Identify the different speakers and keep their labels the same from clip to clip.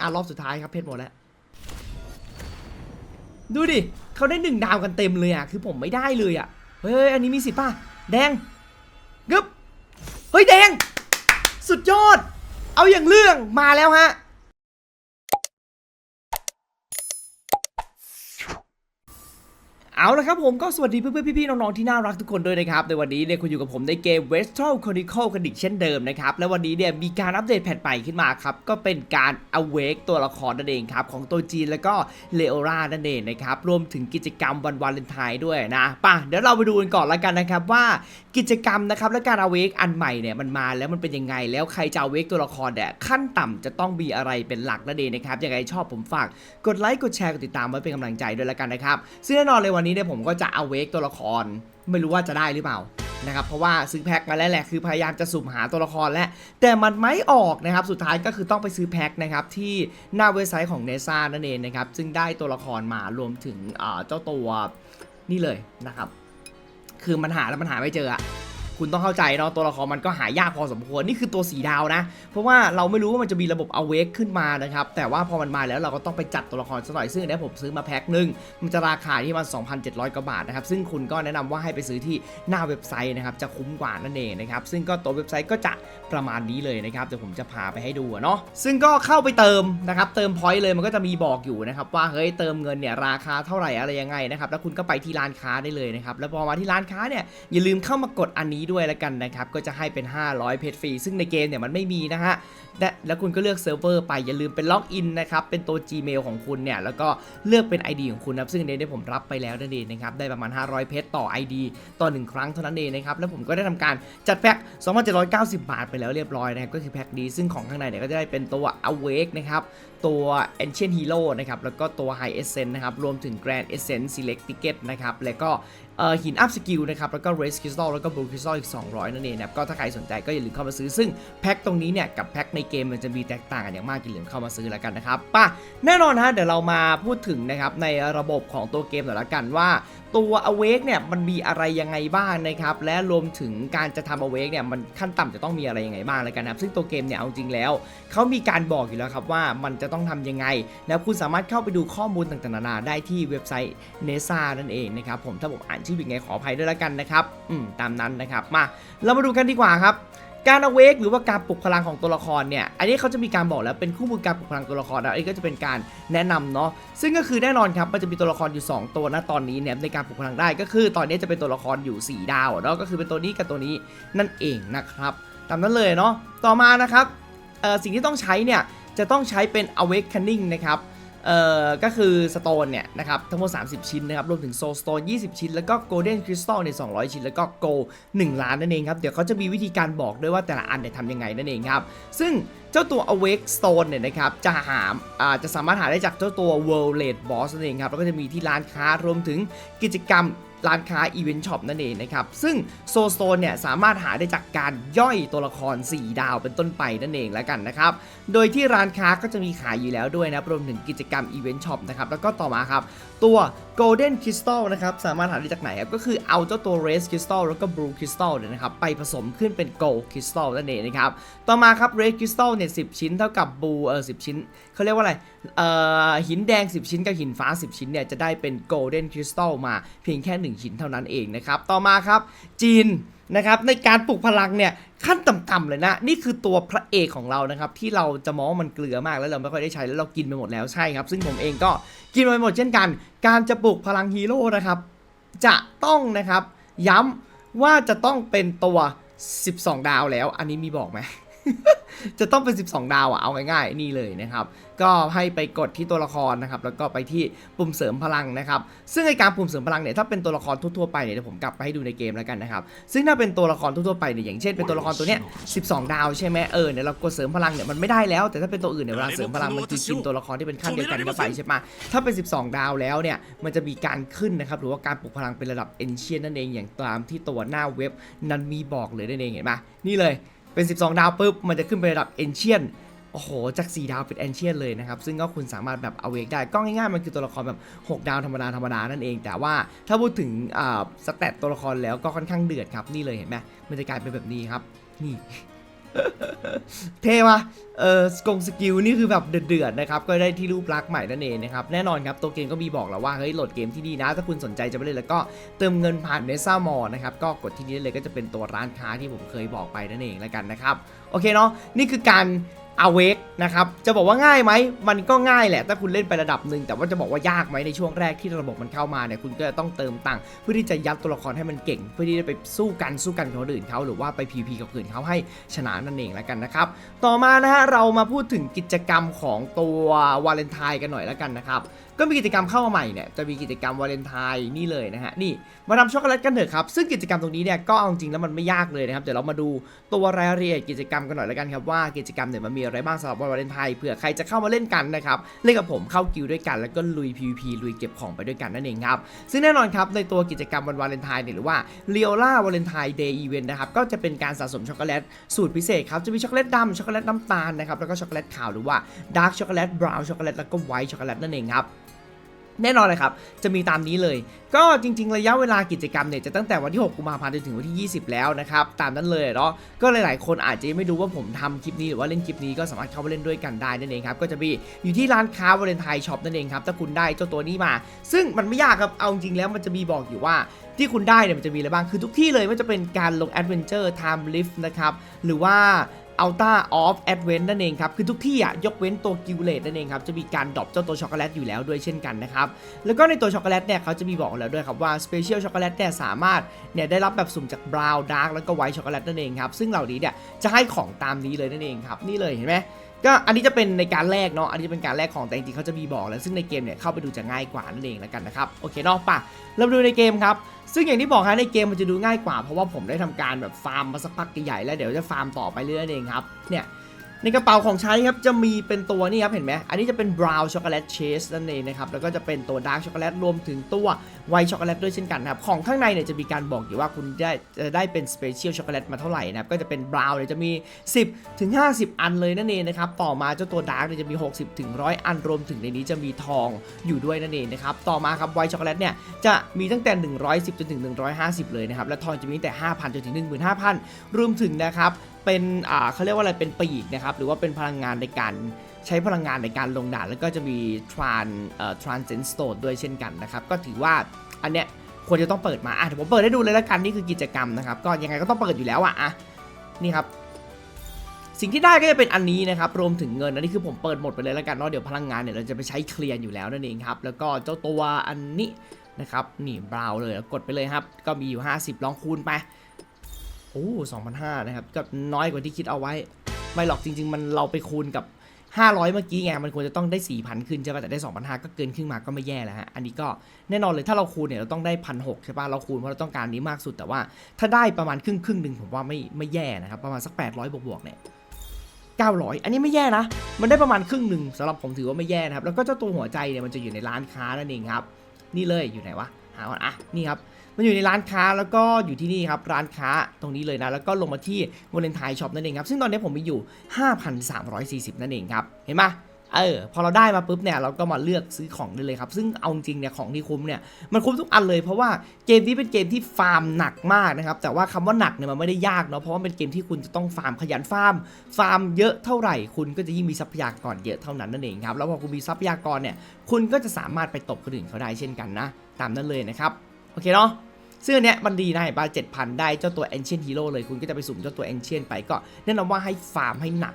Speaker 1: อะรอบสุดท้ายครับเพชรหมดแล้ว ดูดิเขาได้หนึ่งดาวกันเต็มเลยอะ คือผมไม่ได้เลยอะ เฮ้ย อันนี้มีสิทธิ์ป่ะ แดงกึบเฮ้ย แดง สุดยอด เอาอย่างเรื่องมาแล้วฮะ เอาละครับผมก็สวัสดีเพื่อนๆพี่ๆน้องๆที่น่ารักทุกคนด้วยนะครับในวันนี้เนี่ยคุณอยู่กับผมในเกม Westral Chronicle กันอีกเช่นเดิมนะครับและวันนี้เนี่ยมีการอัปเดตแพทใหม่ขึ้นมาครับก็เป็นการ Awake ตัวละครนั่นเองครับของตัวจีนแล้วก็เลโอรานั่นเองนะครับรวมถึงกิจกรรมวันวาเลนไทน์ด้วยนะป่ะเดี๋ยวเราไปดูกันก่อนละกันนะครับว่ากิจกรรมนะครับและการ Awake อันใหม่เนี่ยมันมาแล้วมันเป็นยังไง แล้วใครจะ Awake ตัวละครเนี่ยขั้นต่ำจะต้องมีอะไรเป็นหลักนั่นเองนะครับยังไงชอบผมฝากกดไลค์กดแชร์กดติดตามไว้เป็นกำลังใจด้วยละกันนะครับซึ่งแน่นอนเลยวันนี้เนี่ยผมก็จะเอาเวกตัวละคร ไม่รู้ว่าจะได้หรือเปล่านะครับเพราะว่าซื้อแพ็คมาแล้วแหละคือพยายามจะสุ่มหาตัวละครแล้วแต่มันไม่ออกนะครับสุดท้ายก็คือต้องไปซื้อแพ็คนะครับที่หน้าเว็บไซต์ของเนซ่านั่นเองนะครับซึ่งได้ตัวละครมารวมถึงเจ้าตัวนี่เลยนะครับ คือมันหาแล้วมันหาไม่เจออะ คุณต้องเข้าใจเนาะตัวละครมันก็หายากพอสมควรนี่คือตัวสีดาวนะ เพราะว่าเราไม่รู้ว่ามันจะมีระบบ awake ขึ้นมานะครับ แต่ว่าพอมันมาแล้วเราก็ต้องไปจัดตัวละครสักหน่อยซึ่งอันเนี้ยผมซื้อมาแพ็คหนึ่งมันจะราคาที่มัน 2,700กว่าบาทนะครับซึ่งคุณก็แนะนำว่าให้ไปซื้อที่หน้าเว็บไซต์นะครับจะคุ้มกว่านั่นเองนะครับซึ่งก็ตัวเว็บไซต์ก็จะประมาณนี้เลยนะครับเดี๋ยวผมจะพาไปให้ดูเนาะซึ่งก็เข้าไปเติมนะครับเติมพอยต์เลยมันก็จะมีบอกอยู่นะครับว่าเฮ้ยเติมเงินเนี่ยราคาเท่าไหร่อะไรยังไงนะครับแล้วคุณก็ไปที่ร้านค้าได้เลยนะครับแล้วพอมาที่ร้านค้าเนี่ยอย่าลืมเข้ามากดอันนี้ด้วยแล้วกันนะครับ ก็จะให้เป็น 500 เพชรฟรี ซึ่งในเกมเนี่ยมันไม่มีนะฮะและแล้วคุณก็เลือกเซิร์ฟเวอร์ไป อย่าลืมเป็นล็อกอินนะครับ เป็นตัว Gmail ของคุณเนี่ย แล้วก็เลือกเป็น ID ของคุณนะซึ่งในนี้ผมรับไปแล้วนั่นเองนะครับ ได้ประมาณ 500 เพชรต่อ ID ต่อ 1 ครั้งเท่านั้นเองนะครับ แล้วผมก็ได้ทำการจัดแพ็ค 2,790 บาทไปแล้วเรียบร้อยนะครับ ก็คือแพ็คดีซึ่งของข้างในเนี่ยก็จะได้เป็นตัว Awake นะครับตัว Ancient Hero นะครับแล้วก็ตัว High Essence นะครับรวมถึง Grand Essence Select Ticket นะครับแล้วก็หินอัพสกิลนะครับ แล้วก็เรสคริสตัลแล้วก็บลูคริสตัลอีก 200 นั่นเองนะครับ ก็ถ้าใครสนใจก็อย่าลืมเข้ามาซื้อ ซึ่งแพ็คตรงนี้เนี่ย กับแพ็คในเกมมันจะมีแตกต่างกันอย่างมากอย่าลืมเข้ามาซื้อแล้วกันนะครับป่ะแน่นอนฮะเดี๋ยวเรามาพูดถึงนะครับในระบบของตัวเกมหน่อยละกันว่า ตัว Awake เนี่ยมันมีอะไรยังไงบ้างนะครับและรวมถึงการจะทำ Awake เนี่ยมันขั้นต่ำจะต้องมีอะไรยังไงบ้างแล้วกันนะครับซึ่งตัวเกมเนี่ยเอาจริงแล้วเขามีการบอกอยู่แล้วครับว่ามันจะต้องทำยังไงแล้วคุณสามารถเข้าไปดูข้อมูลต่างๆนานาได้ที่เว็บไซต์ NASA นั่นเองนะครับผมถ้าผมอ่านชื่อผิดไงขออภัยด้วยแล้วกันนะครับอืมตามนั้นนะครับมาเรามาดูกันดีกว่าครับ การ awake หรือว่าการปลุกพลังของตัวละครเนี่ยอันนี้เขาจะมีการบอกแล้วเป็นคู่มือการปลุกพลังตัวละครนะอันนี้ก็จะเป็นการแนะนำเนาะซึ่งก็คือแน่นอนครับมันจะมีตัวละครอยู่ 2 ตัวนะตอนนี้เนี่ยในการปลุกพลังได้ก็คือตอนนี้จะเป็นตัวละครอยู่ 4 ดาวเนาะก็คือเป็นตัวนี้กับตัวนี้นั่นเองนะครับตามนั้นเลยเนาะต่อมานะครับเอ่อสิ่งที่ต้องใช้เนี่ยจะต้องใช้เป็น awakening นะครับ เอ่อก็คือสโตนเนี่ยนะครับทั้งหมด 30 ชิ้นนะครับรวมถึงโซลสโตน 20 ชิ้น แล้วก็โกลเด้นคริสตัลเนี่ย200 ชิ้น แล้วก็โกล1ล้านนั่นเองครับ เดี๋ยวเขาจะมีวิธีการบอกด้วยว่าแต่ละอันเนี่ยทำยังไงนั่นเองครับ ซึ่งเจ้าตัว awake stone เนี่ยนะครับจะหาอ่าจะสามารถหาได้จากเจ้าตัว world rate boss นั่นเองครับ แล้วก็จะมีที่ร้านค้ารวมถึงกิจกรรม ร้านค้าอีเวนต์ช็อปนั่นเองนะครับ ซึ่งโซโซนเนี่ยสามารถหาได้จากการย่อยตัวละคร 4 ดาวเป็นต้นไปนั่นเองแล้วกันนะครับ โดยที่ร้านค้าก็จะมีขายอยู่แล้วด้วยนะรวมถึงกิจกรรมอีเวนต์ช็อปนะครับ แล้วก็ต่อมาครับ ตัว Golden Crystal นะครับ สามารถหาได้จากไหนครับ ก็คือเอาเจ้าตัว Race Crystal แล้วก็ Blue Crystal เนี่ยนะครับ ไปผสมขึ้นเป็น Gold Crystal นั่นเองนะครับ ต่อมาครับ Red Crystal เนี่ย10 ชิ้นเท่ากับ Blue เออ10 ชิ้นเขาเรียกว่าอะไร หินแดง 10 ชิ้นกับหินฟ้า 10 ชิ้นเนี่ยจะได้เป็น Golden Crystal มาเพียงแค่ 1 ชิ้นเท่านั้นเองนะครับ ต่อมาครับจีนนะครับในการปลุกพลังเนี่ยขั้นต่ำๆเลยนะ นี่คือตัวพระเอกของเรานะครับ ที่เราจะมองว่ามันเกลือมากแล้วเราไม่ค่อยได้ใช้แล้วเรากินไปหมดแล้วใช่ครับ ซึ่งผมเองก็กินไปหมดเช่นกัน การจะปลุกพลังฮีโร่นะครับ จะต้องนะครับ ย้ำว่าจะต้องเป็นตัว 12 ดาวแล้ว อันนี้มีบอกไหม จะต้องเป็น 12 ดาวอะเอาง่ายๆนี่เลยนะครับ ก็ให้ไปกดที่ตัวละครนะครับ แล้วก็ไปที่ปุ่มเสริมพลังนะครับ ซึ่งในการปุ่มเสริมพลังเนี่ยถ้าเป็นตัวละครทั่วๆไปเนี่ยเดี๋ยวผมกลับไปให้ดูในเกมแล้วกันนะครับ ซึ่งถ้าเป็นตัวละครทั่วๆไปเนี่ยอย่างเช่นเป็นตัวละครตัวเนี้ย 12 ดาวใช่ไหมเออเนี่ยเรากดเสริมพลังเนี่ยมันไม่ได้แล้ว แต่ถ้าเป็นตัวอื่นเนี่ยเวลาเสริมพลังมันจะกินตัวละครที่เป็นขั้นเดียวกันเข้าไปใช่ปะถ้าเป็น 12 ดาวแล้วเนี่ยมันจะมีการขึ้นนะครับหรือว่าการปลุกพลังเป็นระดับ Ancient นั่นเองอย่างตามที่ตัวหน้าเว็บนั้นมีบอกเลยนั่นเองเห็นปะนี่เลย เป็น 12 ดาวปุ๊บมันจะขึ้นไประดับเอนเชียนโอ้โห จาก 4 ดาวเป็นแอนเชียนเลยนะครับ ซึ่งก็คุณสามารถแบบเอาเวกได้ ก็ง่ายๆ มันคือตัวละครแบบ 6 ดาวธรรมดาธรรมดานั่นเอง แต่ว่าถ้าพูดถึงสเตตตัวละครแล้วก็ค่อนข้างเดือดครับ นี่เลยเห็นไหมมันจะกลายเป็นแบบนี้ครับ นี่ เท่ปะเออสกงสกิลนี่คือแบบเดือดๆนะครับ ก็ได้ที่รูปลักษณ์ใหม่นั่นเองนะครับ แน่นอนครับ ตัวเกมก็มีบอกแล้วว่า เฮ้ยโหลดเกมที่ดีนะ ถ้าคุณสนใจจะไปเล่นแล้วก็เติมเงินผ่านเนซ่ามอนะครับ ก็กดที่นี่เลยก็จะเป็นตัวร้านค้าที่ผมเคยบอกไปนั่นเองแล้วกันนะครับ โอเคเนาะนี่คือการ a w a k e นะครับ จะบอกว่าง่ายไหม มันก็ง่ายแหละ ถ้าคุณเล่นไประดับหนึ่ง แต่ว่าจะบอกว่ายากไหมในช่วงแรกที่ระบบมันเข้ามาเนี่ย คุณก็จะต้องเติมตังค์เพื่อที่จะยัดตัวละครให้มันเก่ง เพื่อที่จะไปสู้กันสู้กันกับคนอื่นเขาหรือว่าไป PVP กับคนอื่นเขาให้ชนะนั่นเองแล้วกันนะครับ ต่อมานะฮะเรามาพูดถึงกิจกรรมของตัววาเลนไทน์กันหน่อยแล้วกันนะครับก็มีกิจกรรมเข้ามาใหม่เนี่ยจะมีกิจกรรมวาเลนไทน์นี่เลยนะฮะนี่มาทำช็อกโกแลตกันเถอะครับซึ่งกิจกรรมตรงนี้เนี่ยก็เอาจริงแล้วมันไม่ยากเลยนะครับเดี๋ยวเรามาดูตัวรายละเอียดกิจกรรมกันหน่อยแล้วกันครับว่ากิจกรรมเนี่ยมันมีอะไรบ้างสำหรับวันวาเลนไทน์เผื่อใครจะเข้ามาเล่นกันนะครับเล่นกับผมเข้ากิวด้วยกันแล้วก็ลุย PVP ลุยเก็บของไปด้วยกันนั่นเองครับซึ่งแน่นอนครับในตัวกิจกรรมวันวาเลนไทน์เนี่ยหรือว่าเรียล่าวาเลนไทน์เดย์อีเวนต์นะครับก็จะเป็นการสะสมช็อกโกแลตสูตรพิเศษครับจะมีช็อกโกแลตดำช็อกโกแลตน้ำตาลนะครับแล้วก็ช็อกโกแลตขาวหรือว่าดาร์กช็อกโกแลตบราวน์ช็อกโกแลตแล้วก็ไวท์ช็อกโกแลตนั่นเองครับ แน่นอนเลยครับ จะมีตามนี้เลย ก็จริง ๆ ระยะเวลากิจกรรมเนี่ย จะตั้งแต่วันที่ 6 กุมภาพันธ์จนถึงวันที่ 20 แล้วนะครับ ตามนั้นเลยเนาะ ก็หลาย ๆ คนอาจจะไม่รู้ว่าผมทำคลิปนี้หรือว่าเล่นคลิปนี้ก็สามารถเข้ามาเล่นด้วยกันได้นั่นเองครับ ก็จะมีอยู่ที่ร้านค้าวาเลนไทน์ช็อปนั่นเองครับ ถ้าคุณได้เจ้าตัวนี้มา ซึ่งมันไม่ยากครับ เอาจริงๆแล้วมันจะมีบอกอยู่ว่าที่คุณได้เนี่ยมันจะมีอะไรบ้าง คือทุกที่เลยไม่ว่าจะเป็นการลง Adventure Time Lift นะครับ หรือว่า Ultra of Advent นั่นเองครับ คือทุกที่อะยกเว้นตัวกิวเลตนั่นเองครับ จะมีการดรอปเจ้าตัวช็อกโกแลตอยู่แล้วด้วยเช่นกันนะครับ แล้วก็ในตัวช็อกโกแลตเนี่ยเขาจะมีบอกแล้วด้วยครับว่า Special ช็อกโกแลตเนี่ยสามารถเนี่ยได้รับแบบสุ่มจาก Brown Dark แล้วก็ White ช็อกโกแลตนั่นเองครับ ซึ่งเหล่านี้เนี่ยจะให้ของตามนี้เลยนั่นเองครับ นี่เลยเห็นไหมก็อันนี้จะเป็นในการแรกเนาะ อันนี้จะเป็นการแรกของแต่จริงๆเขาจะมีบอกแล้ว ซึ่งในเกมเนี่ยเข้าไปดูจะง่ายกว่านั่นเองแล้วกันนะครับ โอเคเนาะป่ะเรามาดูในเกมครับ ซึ่งอย่างที่บอกฮะในเกมมันจะดูง่ายกว่าเพราะว่าผมได้ทำการแบบฟาร์มมาสักพักใหญ่ๆแล้วเดี๋ยวจะฟาร์มต่อไปเรื่อยๆเองครับเนี่ย ในกระเป๋าของใช้ครับจะมีเป็นตัวนี่ครับเห็นไหมอันนี้จะเป็น brown chocolate chase นั่นเองนะครับแล้วก็จะเป็นตัว dark chocolate รวมถึงตัว white chocolate ด้วยเช่นกันครับของข้างในเนี่ยจะมีการบอกอยู่ว่าคุณได้จะได้เป็น special chocolate มาเท่าไหร่นะครับก็จะเป็น brown เนี่ยจะมี 10ถึง50 อันเลยนั่นเองนะครับต่อมาเจ้าตัว dark เนี่ยจะมี 60ถึง100 อันรวมถึงในนี้จะมีทองอยู่ด้วยนั่นเองนะครับต่อมาครับ white chocolate เนี่ยจะมีตั้งแต่ 110จนถึง 150 เลยนะครับและทองจะมีตั้งแต่ 5,000จนถึง15,000รวมถึงนะครับ เป็นอ่าเขาเรียกว่าอะไรเป็นปีกนะครับหรือว่าเป็นพลังงานในการใช้พลังงานในการลงด่าน แล้วก็จะมีทรานเอ่อทรานเซนสโตดด้วยเช่นกันนะครับก็ถือว่าอันเนี้ยควรจะต้องเปิดมาอะเดี๋ยวผมเปิดให้ดูเลยล้วกันนี่คือกิจกรรมนะครับก็ยังไงก็ต้องเปิดอยู่แล้วอะอะนี่ครับสิ่งที่ได้ก็จะเป็นอันนี้นะครับรวมถึงเงินอันนี้คือผมเปิดหมดไปเลยแล้วกันเนาะเดี๋ยวพลังงานเนี่ยเราจะไปใช้เคลียร์อยู่แล้วนั่นเองครับแล้วก็เจ้าตัวอันนี้นะครับนี่บราวเลยกดไปเลยครับ ก็มีอยู่ 50 ลองคูณไป โอ้2,500นะครับก็น้อยกว่าที่คิดเอาไว้ ไม่หรอกจริง ๆ มันเราไปคูณกับ 500 เมื่อกี้ไงมันควรจะต้องได้ 4,000 ขึ้นใช่ป่ะแต่ได้ 2,500 ก็เกินครึ่งมาก็ไม่แย่แล้วฮะอันนี้ก็แน่นอนเลยถ้าเราคูณเนี่ยเราต้องได้ 1,600 ใช่ป่ะเราคูณเพราะเราต้องการนี้มากสุดแต่ว่า ถ้าได้ประมาณครึ่งครึ่งหนึ่งผมว่าไม่ไม่แย่นะครับประมาณสัก 800 บวกบวกๆเนี่ย900 อันนี้ไม่แย่นะ มันได้ประมาณครึ่งหนึ่งสำหรับผมถือว่าไม่แย่นะครับ แล้วก็เจ้าตัวหัวใจเนี่ยมันจะอยู่ในร้านค้านั่นเองครับ นี่เลยอยู่ไหนวะาก่อนอะนี่ครับมันอยู่ในร้านค้าแล้วก็อยู่ที่นี่ครับร้านค้าตรงนี้เลยนะแล้วก็ลงมาที่วาเลนไทน์ช็อปนั่นเองครับซึ่งตอนนี้ผมมีอยู่ 5,340 นั่นเองครับเห็นไหม เออพอเราได้มาปุ๊บเนี่ยเราก็มาเลือกซื้อของได้เลยครับ ซึ่งเอาจริงเนี่ยของที่คุ้มเนี่ยมันคุ้มทุกอันเลยเพราะว่าเกมนี้เป็นเกมที่ฟาร์มหนักมากนะครับแต่ว่าคำว่าหนักเนี่ยมันไม่ได้ยากเนาะเพราะว่าเป็นเกมที่คุณจะต้องฟาร์มขยันฟาร์ม ฟาร์มเยอะเท่าไหร่คุณก็จะยิ่งมีทรัพยากรเยอะเท่านั้นนั่นเองครับแล้วพอคุณมีทรัพยากรเนี่ยคุณก็จะสามารถไปตบคนอื่นเขาได้เช่นกันนะ ตามนั้นเลยนะครับโอเคเนาะ ซึ่งอันเนี้ยมันดีนะเห็นป่ะ7,000ได้เจ้าตัว Ancient Hero เลยคุณก็จะไปสุ่มเจ้าตัว Ancient ไปก็แนะนำว่าให้ฟาร์มให้หนัก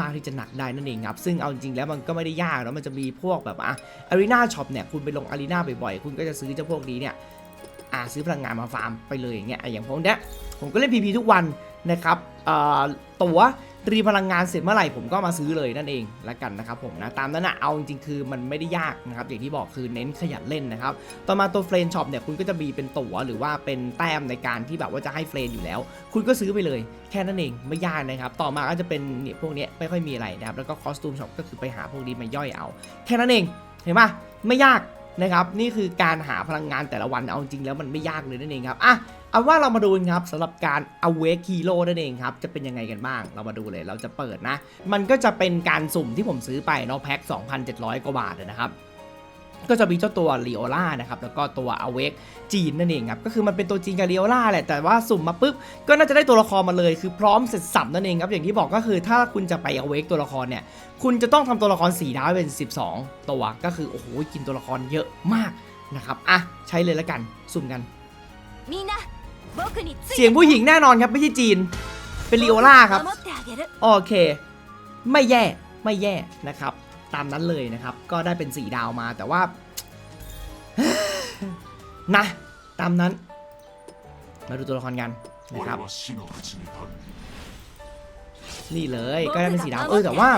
Speaker 1: มากๆที่จะหนักได้นั่นเองครับ ซึ่งเอาจริงๆแล้วมันก็ไม่ได้ยากแล้วมันจะมีพวกแบบอะ Arena Shop เนี่ยคุณไปลง Arena บ่อยๆ คุณก็จะซื้อเจ้าพวกนี้เนี่ยอ่าซื้อพลังงานมาฟาร์มไปเลยอย่างเงี้ยอย่างผมเนี้ยผมก็เล่น PP ทุกวันนะครับเอ่อตั๋ว รีพลังงานเสร็จเมื่อไหร่ผมก็มาซื้อเลยนั่นเองละกันนะครับผมนะตามนั้นนะเอาจริงๆคือมันไม่ได้ยากนะครับอย่างที่บอกคือเน้นขยันเล่นนะครับต่อมาตัวเฟรนช็อปเนี่ยคุณก็จะมีเป็นตั๋วหรือว่าเป็นแต้มในการที่แบบว่าจะให้เฟรนอยู่แล้ว คุณก็ซื้อไปเลย แค่นั้นเองไม่ยากนะครับต่อมาก็จะเป็นเนี่ยพวกเนี้ยไม่ค่อยมีอะไรนะครับแล้วก็คอสตูมช็อปก็คือไปหาพวกนี้มาย่อยเอา แค่นั้นเองเห็นปะไม่ยาก นะครับนี่คือการหาพลังงานแต่ละวันเอาจริงแล้วมันไม่ยากเลยนั่นเองครับอะเอาว่าเรามาดูกันครับสำหรับการ awake hero นั่นเองครับจะเป็นยังไงกันบ้าง เรามาดูเลยเราจะเปิดนะ มันก็จะเป็นการสุ่มที่ผมซื้อไปเนาะแพ็ค2,700 กว่าบาทนะครับ ก็จะมีเจ้าตัวเลโอล่านะครับแล้วก็ตัวอเวกจีนนั่นเองครับก็คือมันเป็นตัวจีนกับเลโอล่าแหละแต่ว่าสุ่มมาปุ๊บก็น่าจะได้ตัวละครมาเลย คือพร้อมเสร็จสับนั่นเองครับอย่างที่บอกก็คือถ้าคุณจะไปอเวกตัวละครเนี่ยคุณจะต้องทำตัวละคร4ดาวเป็น 12 ตัวก็คือโอ้โหกินตัวละครเยอะมากนะครับอะใช้เลยละกันสุ่มกันเสียงผู้หญิงแน่นอนครับไม่ใช่จีน เป็นเรียอล่าครับ โอเค ไม่แย่ไม่แย่นะครับ ตามนั้นเลยนะครับ ก็ได้เป็น 4 ดาวมาแต่ว่า นะ ตามนั้น มาดูตัวละครกันนะครับ นี่เลยก็ได้เป็นสีดาวเออแต่ว่า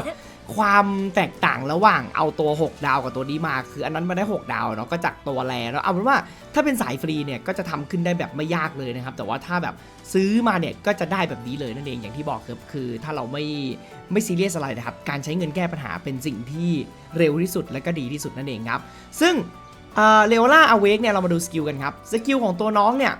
Speaker 1: ความแตกต่างระหว่างเอาตัว 6 ดาวกับตัวนี้มา คืออันนั้นมันได้ 6 ดาวเนาะก็จากตัวแรเนาะเอาเป็นว่าถ้าเป็นสายฟรีเนี่ยก็จะทำขึ้นได้แบบไม่ยากเลยนะครับ แต่ว่าถ้าแบบซื้อมาเนี่ยก็จะได้แบบนี้เลยนั่นเองอย่างที่บอกครับคือถ้าเราไม่ไม่ซีเรียสอะไรนะครับ การใช้เงินแก้ปัญหาเป็นสิ่งที่เร็วที่สุดและก็ดีที่สุดนั่นเองครับ ซึ่งเลโอล่าอเวกเนี่ยเรามาดูสกิลกันครับสกิลของตัวน้องเนี่ย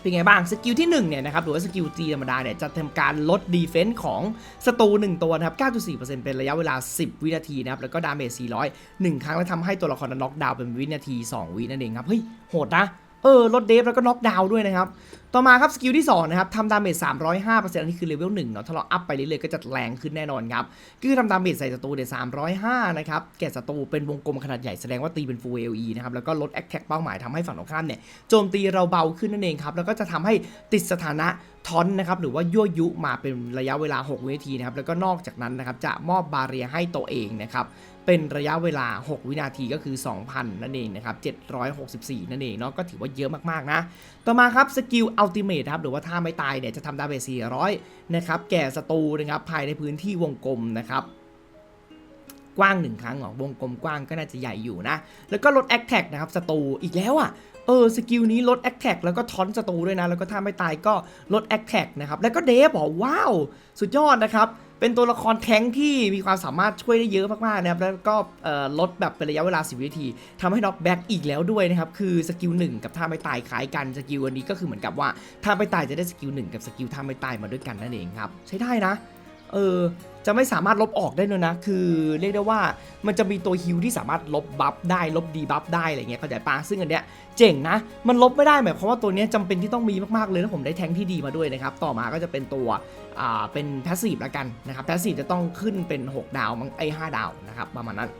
Speaker 1: เป็นไงบ้างสกิลที่1เนี่ยนะครับหรือว่าสกิลจีธรรมดาเนี่ยจะทำการลดดีเฟนส์ของศัตรู1ตัวนะครับ 9.4%เป็นระยะเวลา 10 วินาทีนะครับแล้วก็ดาเมจ 400 1 ครั้งแล้วทำให้ตัวละครนั้นน็อกดาวน์เป็นวินาที 2 วินั่นเองครับเฮ้ยโหดนะเออลดเดฟแล้วก็น็อกดาวน์ด้วยนะครับต่อมาครับสกิลที่2นะครับทำดาเมจ305%อันนี้คือเลเวล1เนาะถ้าเราอัพไปเรื่อยๆก็จะแรงขึ้นแน่นอนครับก็คือทำดาเมจใส่ศัตรูเนี่ย305นะครับแก่ศัตรูเป็นวงกลมขนาดใหญ่แสดงว่าตีเป็น full AOE นะครับแล้วก็ลด attack เป้าหมายทำให้ฝั่งตรงข้ามเนี่ยโจมตีเราเบาขึ้นนั่นเองครับแล้วก็จะทำให้ติดสถานะทอนนะครับหรือว่ายั่วยุมาเป็นระยะเวลา 6 วินาทีนะครับแล้วก็นอกจากนั้นนะครับจะมอบบาเรียให้ตัวเองนะครับเป็นระยะเวลา 6 วินาทีก็คือ 2,000 นั่นเองนะครับ764 นั่นเองเนาะก็ถือว่าเยอะมากๆนะ ต่อมาครับสกิลอัลติเมทครับหรือว่าถ้าไม่ตายเนี่ยจะทำดาเมจ400 นะครับแก่ศัตรูนะครับภายในพื้นที่วงกลมนะครับกว้างหนึ่งครั้งหรอวงกลมกว้างก็น่าจะใหญ่อยู่นะ แล้วก็ลดแอคแท็กนะครับศัตรูอีกแล้วอะเออสกิลนี้ลดแอคแท็กแล้วก็ทอนศัตรูด้วยนะ แล้วก็ถ้าไม่ตายก็ลดแอคแท็กนะครับแล้วก็เดฟบอกว้าว สุดยอดนะครับ เป็นตัวละครแท้งที่มีความสามารถช่วยได้เยอะมากๆนะครับแล้วก็ลดแบบเป็นระยะเวลา 10 วินาทีทำให้น็อกแบ็กอีกแล้วด้วยนะครับ คือสกิล1กับท่าไม่ตายขายกันสกิลอันนี้ก็คือเหมือนกับว่าท่าไม่ตายจะได้สกิล1กับสกิลท่าไม่ตายมาด้วยกันนั่นเองครับ ใช้ได้นะ เออ จะไม่สามารถลบออกได้เลยนะ คือเรียกได้ว่ามันจะมีตัวฮิลที่สามารถลบบัฟได้ลบดีบัฟได้อะไรเงี้ยเข้าใจปะซึ่งอันเนี้ยเจ๋งนะ มันลบไม่ได้หมายความว่าตัวเนี้ยจำเป็นที่ต้องมีมากๆเลยแล้วผมได้แทงที่ดีมาด้วยนะครับ ต่อมาก็จะเป็นตัวอ่าเป็นแพสซีฟละกันนะครับแพสซีฟจะต้องขึ้นเป็น 6 ดาวมั้งไอ้5ดาวนะครับประมาณนั้น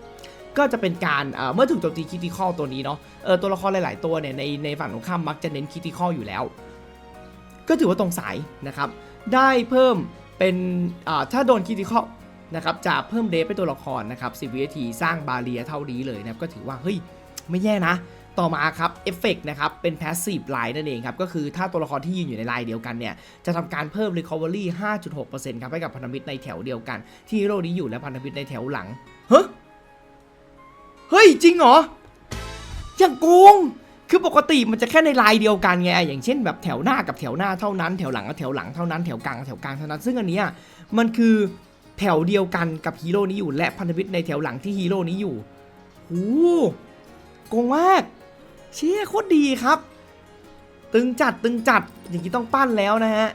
Speaker 1: ก็จะเป็นการเมื่อถูกโจมตีคิติคอลตัวนี้เนาะเออตัวละครหลาย ๆ ตัวเนี่ยในในฝั่งตรงข้ามมักจะเน้นคิติคอลอยู่แล้ว ก็ถือว่าตรงสายนะครับ ได้เพิ่ม เป็นถ้าโดนคิติคอนะครับจะเพิ่มเดฟไปตัวละครนะครับ10วินาทีสร้างบาเรียเท่านี้เลยนะครับก็ถือว่าเฮ้ยไม่แย่นะ ต่อมาครับเอฟเฟกนะครับเป็น Passive Line นั่นเองครับ ก็คือถ้าตัวละครที่ยืนอยู่ในไลน์เดียวกันเนี่ย จะทำการเพิ่ม Recovery 5.6%ครับให้กับพันธมิตรในแถวเดียวกัน ที่ฮีโร่นี้อยู่และพันธมิตรในแถวหลัง เฮ้ยเฮ้ย จริงเหรอ อย่างโกง คือปกติมันจะแค่ในลายเดียวกันไงอย่างเช่นแบบแถวหน้ากับแถวหน้าเท่านั้น แถวหลังกับแถวหลังเท่านั้นแถวกลางกับแถวกลางเท่านั้น ซึ่งอันนี้มันคือแถวเดียวกันกับฮีโร่นี้อยู่ และพันธมิตรในแถวหลังที่ฮีโร่นี้อยู่โหโกงมากเชี่ยโคตรดีครับ ตึงจัดตึงจัดอย่างนี้ต้องปั้นแล้วนะฮะ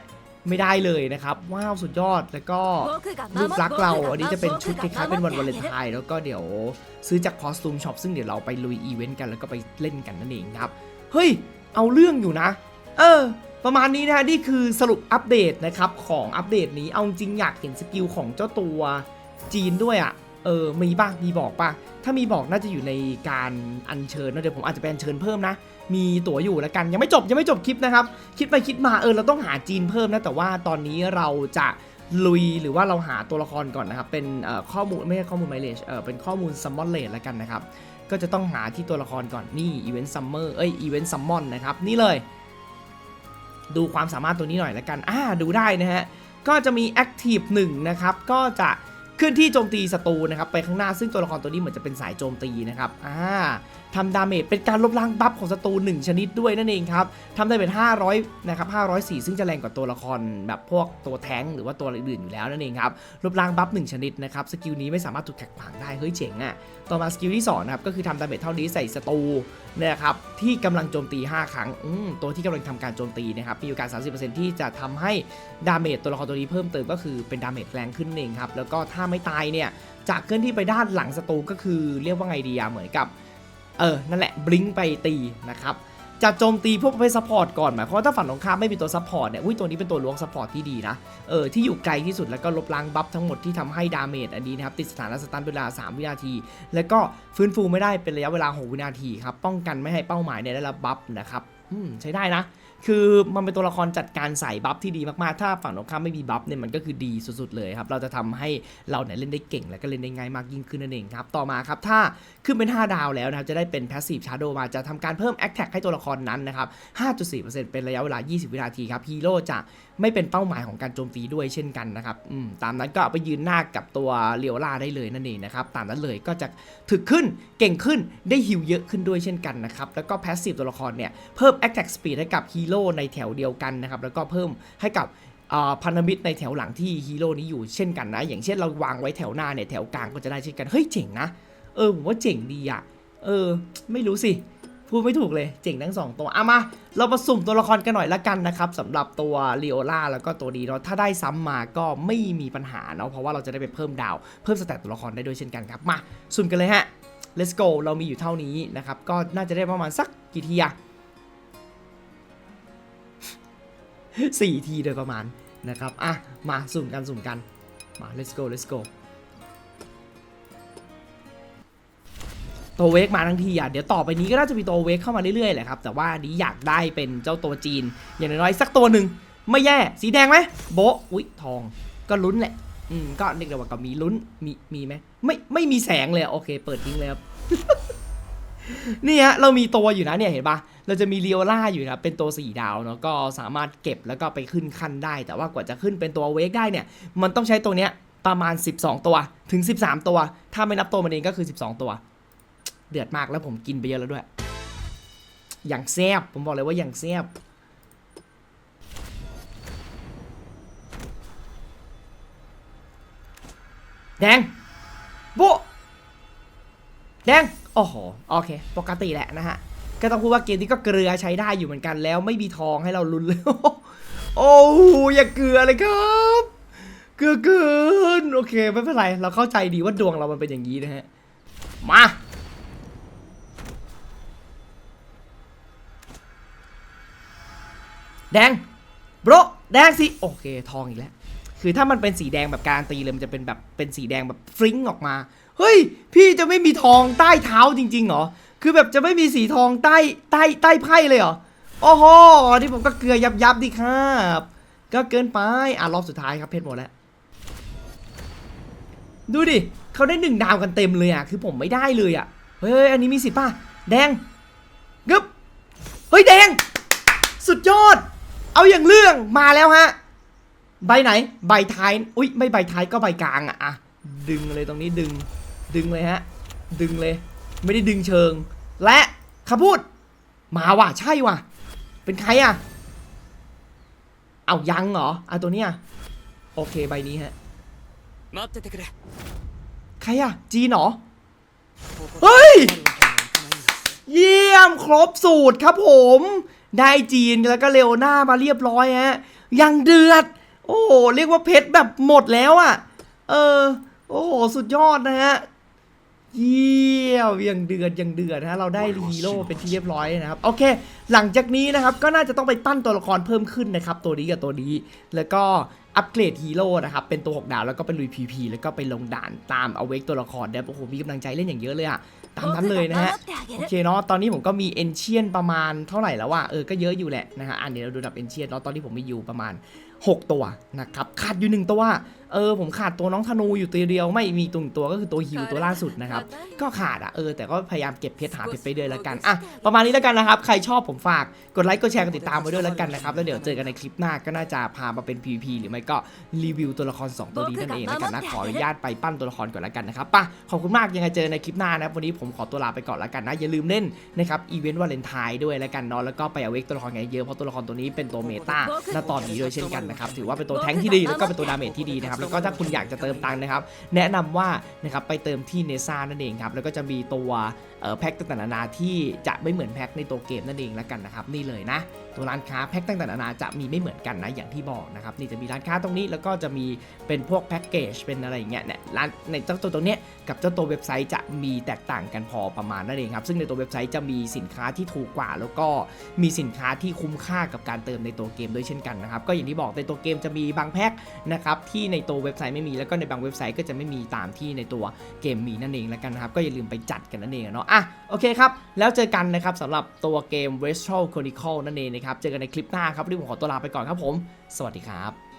Speaker 1: ไม่ได้เลยนะครับว้าวสุดยอดแล้วก็รูปลักษ์เราอันนี้จะเป็นชุดคล้ายๆเป็นวันวาเลนไทน์แล้วก็เดี๋ยวซื้อจากคอสตูมช็อปซึ่งเดี๋ยวเราไปลุยอีเวนต์กันแล้วก็ไปเล่นกันนั่นเองครับเฮ้ยเอาเรื่องอยู่นะ เออ ประมาณนี้นะนี่คือสรุปอัปเดตนะครับของอัปเดตนี้เอาจริงอยากเห็นสกิลของเจ้าตัวจีนด้วยอะ่ะ เออมีป่ะมีบอกป่ะ ถ้ามีบอกน่าจะอยู่ในการอัญเชิญนะเดี๋ยวผมอาจจะไปอัญเชิญเพิ่มนะ มีตั๋วอยู่แล้วกันยังไม่จบยังไม่จบคลิปนะครับ คิดไปคิดมาเออเราต้องหาจีนเพิ่มนะแต่ว่าตอนนี้เราจะลุยหรือว่าเราหาตัวละครก่อนนะครับ เป็นข้อมูลไม่ใช่ข้อมูลไมเลจเออเป็นข้อมูลซัมมอนเลดแล้วกันนะครับ ก็จะต้องหาที่ตัวละครก่อนนี่อีเวนต์ซัมเมอร์เอ้ยอีเวนต์ซัมมอนนะครับนี่เลย ดูความสามารถตัวนี้หน่อยแล้วกันอ่าดูได้นะฮะก็จะมี Active 1นะครับก็จะ เคลื่อนที่โจมตีศัตรูนะครับไปข้างหน้าซึ่งตัวละครตัวนี้เหมือนจะเป็นสายโจมตีนะครับอ่า ทำดาเมจเป็นการลบล้างบัฟของศัตรู1 ชนิดด้วยนั่นเองครับทำได้เป็น 500นะครับ504 ซึ่งจะแรงกว่าตัวละครแบบพวกตัวแท้งหรือว่าตัวอื่นอยู่แล้วนั่นเองครับลบล้างบัฟ1ชนิดนะครับสกิลนี้ไม่สามารถถูกแท็กผังได้เฮ้ยเจ๋งอะ่ะต่อมาสกิลที่สองนะครับก็คือทำดาเมจเท่านี้ใส่ศัตรูนะครับที่กำลังโจมตี 5 ครั้งตัวที่กำลังทำการโจมตีนะครับมีโอกาส 30%ที่จะทำให้ดาเมจตัวละครตัวนี้เพิ่มเติมก็คือเป็นดาเมจแรงขึ้นเองครับแล้วก็ถ้าไม่ตายเนี่ยจากเคลื่อนที่ไปด้านหลังศัตรูก็คือเรียกว่าไงดีอะเหมือนกับ เออ นั่นแหละบลิงไปตีนะครับจะโจมตีพวกประเภทซัพพอร์ตก่อนหมายความว่าถ้าฝั่งตรงข้ามไม่มีตัวซัพพอร์ตเนี่ยอุ้ยตัวนี้เป็นตัวล้วงซัพพอร์ตที่ดีนะเออที่อยู่ไกลที่สุดแล้วก็ลบล้างบัฟทั้งหมดที่ทำให้ดาเมจอันนี้นะครับติดสถานะสตันเป็นเวลา 3 วินาที แล้วก็ฟื้นฟูไม่ได้เป็นระยะเวลา 6 วินาทีครับป้องกันไม่ให้เป้าหมายเนี่ยได้รับบัฟนะครับอืมใช้ได้นะ คือมันเป็นตัวละครจัดการใส่บัฟที่ดีมากๆ ถ้าฝั่งตรงข้ามไม่มีบัฟเนี่ยมันก็คือดีสุดๆเลยครับ เราจะทำให้เราเนี่ยเล่นได้เก่ง และก็เล่นได้ง่ายมากยิ่งขึ้นนั่นเองครับ ต่อมาครับ ถ้าขึ้นเป็น 5 ดาวแล้วนะครับ จะได้เป็น Passive Shadow มา จะทำการเพิ่ม Attack ให้ตัวละครนั้นนะครับ 5.4%เป็นระยะเวลา 20 วินาทีครับ ฮีโร่จะไม่เป็นเป้าหมายของการโจมตีด้วยเช่นกันนะครับตามนั้นก็เอาไปยืนหน้ากับตัวเลียวล่าได้เลยนั่นเองนะครับ ตามนั้นเลยก็จะถึกขึ้น เก่งขึ้น ได้ฮิวเยอะขึ้นด้วยเช่นกันนะครับ แล้วก็ Passive ตัวละครเนี่ย เพิ่ม Attack Speed ให้กับฮีโร่ในแถวเดียวกันนะครับแล้วก็เพิ่มให้กับพันธมิตรในแถวหลังที่ฮีโร่นี้อยู่เช่นกันนะ อย่างเช่นเราวางไว้แถวหน้าเนี่ยแถวกลางก็จะได้เช่นกันเฮ้ยเจ๋งนะเออผมว่าเจ๋งดีอะเออ ไม่รู้สิพูดไม่ถูกเลยเจ๋งทั้งสองตัวเอามา เรามาสุ่มตัวละครกันหน่อยละกันนะครับสำหรับตัวลีโอล่าแล้วก็ตัวดีเนาะถ้าได้ซ้ำมาก็ไม่มีปัญหาเนาะเพราะว่าเราจะได้ไปเพิ่มดาวเพิ่มสแตทตัวละครได้ด้วยเช่นกันครับมาสุ่มกันเลยฮะ let's go เรามีอยู่เท่านี้นะครับก็น่าจะได้ประมาณสักกี่ทีอะ สี่ทีโดยประมาณนะครับ อะ มาสุ่มกันสุ่มกัน มา let's go let's go ตัวเวกมาทั้งทีอะ เดี๋ยวต่อไปนี้ก็น่าจะมีตัวเวกเข้ามาเรื่อยๆแหละครับ แต่ว่านี้อยากได้เป็นเจ้าตัวจีน อย่างน้อยๆสักตัวหนึ่งไม่แย่ สีแดงไหมโบอุ๊ยทองก็ลุ้นแหละ อืม ก็เรียกได้ว่าก็มีลุ้น มี มีไหม ไม่ ไม่มีแสงเลย โอเค เปิดทิ้งเลยครับ นี่ฮะเรามีตัวอยู่นะเนี่ยเห็นปะเราจะมีเรียวล่าอยู่ครับเป็นตัว 4 ดาวเนาะก็สามารถเก็บแล้วก็ไปขึ้นขั้นได้ แต่ว่ากว่าจะขึ้นเป็นตัวเวกได้เนี่ยมันต้องใช้ตัวเนี้ยประมาณ 12 ตัวถึง 13 ตัว ถ้าไม่นับตัวมันเองก็คือ 12 ตัว เดือดมากแล้วผมกินไปเยอะแล้วด้วย อย่างแซบผมบอกเลยว่าอย่างแซบแดงโบะแดง โอ้โห โอเค ปกติแหละนะฮะ ก็ต้องพูดว่าเกมนี้ก็เกลือใช้ได้อยู่เหมือนกันแล้วไม่มีทองให้เราลุ้นเลยโอ้โหอย่าเกลือเลยครับเกลือเกินโอเคไม่เป็นไรเราเข้าใจดีว่าดวงเรามันเป็นอย่างนี้นะฮะ มาแดงโบรแดงสิ โอเค ทองอีกแล้ว คือถ้ามันเป็นสีแดงแบบการันตีเลยมันจะเป็นแบบเป็นสีแดงแบบฟริ้งออกมา เฮ้ย พี่จะไม่มีทองใต้เท้าจริงๆเหรอ คือแบบจะไม่มีสีทองใต้ใต้ใต้ไพ่เลยเหรอ โอ้โหนี่ผมก็เกลือยับยับดิครับ ก็เกินไป อะรอบสุดท้ายครับเพชรหมดแล้ว ดูดิเขาได้หนึ่งดาวกันเต็มเลยอะ คือผมไม่ได้เลยอะ เฮ้ย อันนี้มีสิทธิ์ป่ะ แดงกึบเฮ้ยแดง สุดยอด เอาอย่างเรื่องมาแล้วฮะ ใบไหน ใบท้าย อุ้ยไม่ใบท้ายก็ใบกลางอะอะดึงเลยตรงนี้ดึง ดึงเลยฮะ ดึงเลย ไม่ได้ดึงเชิง และคำพูด มาว่ะ ใช่ว่ะ เป็นใครอะเอายังเหรอเอะตัวเนี้ยโอเคใบนี้ฮะใครอะจีนเหรอ เฮ้ย เยี่ยมครบสูตรครับผม ได้จีนแล้วก็เลโอน่ามาเรียบร้อยฮะ ยังเดือด โอ้โหเรียกว่าเพชรแบบหมดแล้วอะ่ะ เออ โอ้โห สุดยอดนะฮะ เยี่ยมยังเดือดยังเดือดนะฮะ เราได้ฮีโร่เป็นที่เรียบร้อยนะครับ โอเค หลังจากนี้นะครับ ก็น่าจะต้องไปปั้นตัวละครเพิ่มขึ้นนะครับ ตัวนี้กับตัวนี้ แล้วก็อัปเกรดฮีโร่นะครับ เป็นตัว 6 ดาว แล้วก็ไปลุยพีพีแล้วก็ไปลงด่านตามเอาเวกตัวละครเด้โอ้โห มีกำลังใจเล่นอย่างเยอะเลยอะตามนั้นเลยนะฮะ โอเคเนาะ ตอนนี้ผมก็มีเอนเชียนประมาณเท่าไหร่แล้วว่าเออ ก็เยอะอยู่แหละนะฮะ อันเดี๋ยวเราดูดับเอนเชียนเนาะ ตอนนี้ผมมีอยู่ประมาณ 6 ตัวนะครับขาดอยู่หนึ่งตัวเออผมขาดตัวน้องธนูอยู่ตัวเดียวไม่มีตัวหนึ่งตัวก็คือตัวฮิวตัวล่าสุดนะครับก็ขาดอะเออแต่ก็พยายามเก็บเพชรหาเพชรไปเรื่อยแล้วกันอะประมาณนี้แล้วกันนะครับใครชอบผมฝากกดไลค์กดแชร์กดติดตามไว้ด้วยแล้วกันนะครับแล้วเดี๋ยวเจอกันในคลิปหน้าก็น่าจะพามาเป็น PVP หรือไม่ก็รีวิวตัวละคร 2 ตัวนี้นั่นเองแล้วกันนะขออนุญาตไปปั้นตัวละครก่อนแล้วกันนะครับป่ะขอบคุณมากยังไงเจอในคลิปหน้านะครับวันนี้ผมขอตัวลาไปก่อนแล้วกันนะอย่าลืมเล่นนะครับอีเวนต์วาเลนไทน์ด้วยแล้วกันเนาะแล้วก็ไปเอาเวกตัวละครไงเยอะเพราะตัวละครตัวนี้เป็นตัวเมตาณตอนนี้ด้วยเช่นกันนะครับถือว่าเป็นตัวแท้งที่ดีแล้วก็เป็นตัวดาเมจที่ดีนะครับแล้วก็ถ้าคุณอยากจะเติมตังค์นะครับ แนะนำว่านะครับไปเติมที่เนซ่านั่นเองครับแล้วก็จะมีตัวเอ่อแพ็คต่างๆนานาที่จะไม่เหมือนแพ็คในตัวเกมนั่นเองแล้วกันนะครับนี่เลยนะ ตัวร้านค้าแพ็คต่างๆนานาจะมีไม่เหมือนกันนะอย่างที่บอกนะครับนี่จะมีร้านค้าตรงนี้แล้วก็จะมีเป็นพวกแพ็กเกจเป็นอะไรอย่างเงี้ยเนี่ยร้านในเจ้าตัวตรงเนี้ยกับเจ้าตัวเว็บไซต์จะมีแตกต่างกันพอประมาณนั่นเองครับซึ่งในตัวเว็บไซต์จะมีสินค้าที่ถูกกว่า แล้วก็มีสินค้าที่คุ้มค่ากับการเติมในตัวเกมด้วยเช่นกันนะครับก็อย่างที่บอกในตัวเกมจะมีบางแพ็คนะครับที่ในตัวเว็บไซต์ไม่มีแล้วก็ในบางเว็บไซต์ก็จะไม่มีตามที่ในตัวเกมมีนั่นเองแล้วกันนะครับก็อย่าลืมไปจัดกันนั่นเองเนาะอะโอเคครับแล้วเจอกันนะครับสำหรับตัวเกม Westral Chronicle นั่นเองนะครับ เจอกันในคลิปหน้าครับวันนี้ผมขอตัวลาไปก่อนครับผม สวัสดีครับ